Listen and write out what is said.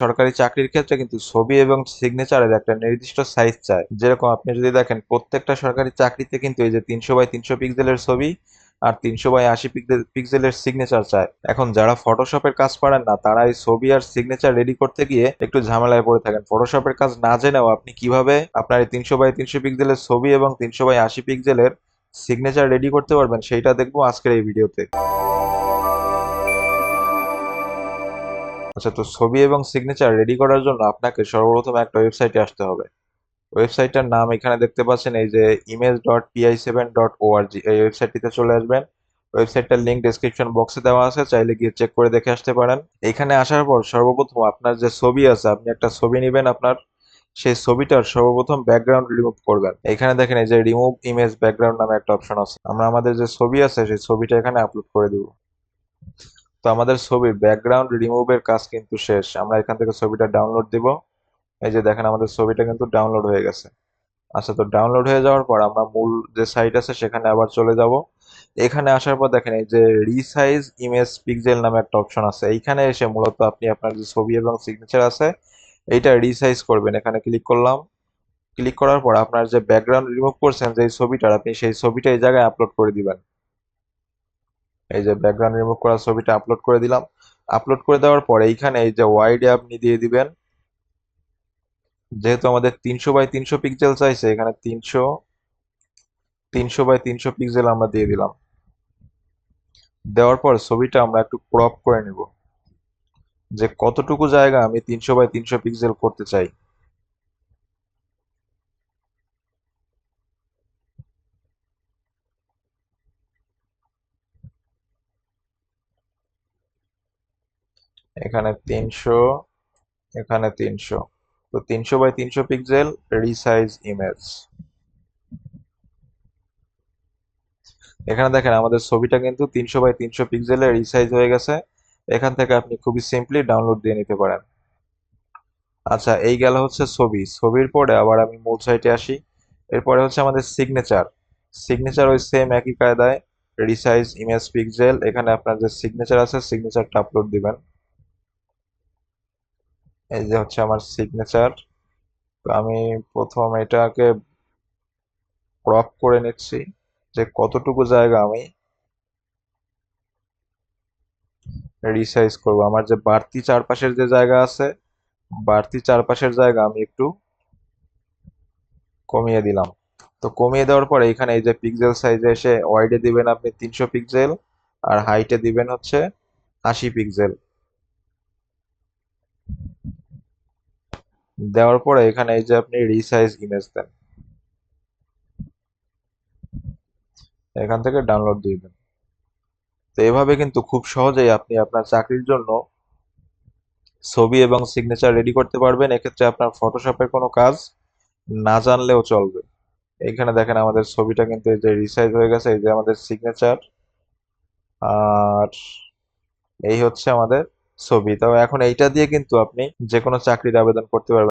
সরকারি চাকরির ক্ষেত্রে কিন্তু ছবি এবং সিগনেচারের একটা নির্দিষ্ট সাইজ চায় যেরকম আপনি যদি দেখেন, প্রত্যেকটা সরকারি চাকরিতে কিন্তু এই যে তিনশো বাই তিনশো পিক্সেলের ছবি আর তিনশো বাই আশি পিক্সেলের সিগনেচার চায় এখন যারা ফটোশপের কাজ পারেন না, তারা এই ছবি আর সিগনেচার রেডি করতে গিয়ে একটু ঝামেলায় পড়ে থাকেন। ফটোশপের কাজ না জেনেও আপনি কীভাবে আপনার এই তিনশো বাই তিনশো পিক্সেলের ছবি এবং তিনশো বাই আশি পিক্সেলের সিগনেচার রেডি করতে পারবেন, সেইটা দেখব আজকের এই ভিডিওতে আচ্ছা তো ছবি এবং সিগনেচার রেডি করার জন্য আপনাকে সর্বপ্রথম একটা ওয়েবসাইটে আসতে হবে। ওয়েবসাইটটার নাম এখানে দেখতে পাচ্ছেন, এই যে image dot pi seven dot O R G এই ওয়েবসাইটটিতে চলে আসবেন। ওয়েবসাইটটার লিঙ্ক ডেসক্রিপশন বক্সে দেওয়া আছে, চাইলে গিয়ে চেক করে দেখে আসতে পারেন। এখানে আসার পর সর্বপ্রথম আপনার যে ছবি আছে, আপনি একটা ছবি নেবেন আপনার, সেই ছবিটার সর্বপ্রথম ব্যাকগ্রাউন্ড রিমুভ করবেন। এখানে দেখেন, এই যে রিমুভ ইমেজ ব্যাকগ্রাউন্ড নামে একটা অপশন আছে। আমরা আমাদের যে ছবি আছে, সেই ছবিটা এখানে আপলোড করে দিব। তো আমাদের ছবি ব্যাকগ্রাউন্ড রিমুভের কাজ কিন্তু শেষ। আমরা এখান থেকে ছবিটা ডাউনলোড দিব। এই যে দেখেন, আমাদের ছবিটা কিন্তু ডাউনলোড হয়ে গেছে। আচ্ছা তো ডাউনলোড হয়ে যাওয়ার পর আমরা মূল যে সাইট আছে, সেখানে আবার চলে যাব। এখানে আসার পর দেখেন, এই যে রিসাইজ ইমেজ পিক্সেল নামে একটা অপশন আছে। এইখানে এসে মূলত আপনি আপনার যে ছবি এবং সিগনেচার আছে, এইটা রিসাইজ করবেন। এখানে ক্লিক করলাম। ক্লিক করার পর আপনার যে ব্যাকগ্রাউন্ড রিমুভ করছেন যে ছবিটার, আপনি সেই ছবিটা এই জায়গায় আপলোড করে দিবেন। এই যে ব্যাকগ্রাউন্ড রিমুভ করা ছবিটা আপলোড করে দিলাম। আপলোড করে দেওয়ার পর এইখানে এই যে ওয়াইডে আপনি দিয়ে দিবেন। যেহেতু আমাদের তিনশো বাই তিনশো পিক্সেল চাইছে এখানে তিনশো তিনশো বাই তিনশো পিক্সেল আমরা দিয়ে দিলাম। দেওয়ার পর ছবিটা আমরা একটু ক্রপ করে নেব। যে কতটুকু জায়গা আমি তিনশো বাই তিনশো পিক্সেল করতে চাই। এখানে তিনশো এখানে তিনশো। তো তিনশো বাই তিনশো পিক্সেল রিসাইজ ইমেজ এখানে দেখেন আমাদের ছবিটা কিন্তু তিনশো বাই তিনশো পিক্সেলে রিসাইজ হয়ে গেছে। এখান থেকে আপনি খুবই সিম্পলি ডাউনলোড দিয়ে নিতে পারেন। আচ্ছা এই গেল হচ্ছে ছবি। ছবির পরে আবার আমি মূল সাইটে আসি। এরপরে হচ্ছে আমাদের সিগনেচার সিগনেচার ওই সেম একই কায়দায় রিসাইজ ইমেজ পিক্সেল এখানে আপনার যে সিগনেচার আছে সিগনেচারটা আপলোড দিবেন। এই যে হচ্ছে আমার সিগনেচার তো আমি প্রথম এটাকে ক্রপ করে নিচ্ছি যে কতটুকু জায়গা আমি রিসাইজ করব। আমার যে বাড়তি চারপাশের যে জায়গা আছে, বাড়তি চারপাশের জায়গা আমি একটু কমিয়ে দিলাম। তো কমিয়ে দেওয়ার পরে এখানে এই যে পিক্সেল সাইজে এসে ওয়াইডে দিবেন আপনি তিনশো পিক্সেল আর হাইটে দিবেন হচ্ছে আশি পিক্সেল দেওয়ার পরে এখানে এই যে আপনি রিসাইজ ইমেজ দেন। এখান থেকে ডাউনলোড দিবেন তো এভাবে কিন্তু খুব সহজেই আপনি আপনার চাকরির জন্য ছবি এবং সিগনেচার রেডি করতে পারবেন। এক্ষেত্রে আপনার ফটোশপের কোনো কাজ না জানলেও চলবে। এইখানে দেখেন আমাদের ছবিটা কিন্তু এই যে রিসাইজ হয়ে গেছে, এই যে আমাদের সিগনেচার আর এই হচ্ছে আমাদের ছবি। তো এখন এইটা দিয়ে কিন্তু আপনি যে কোনো চাকরির আবেদন করতে পারবেন।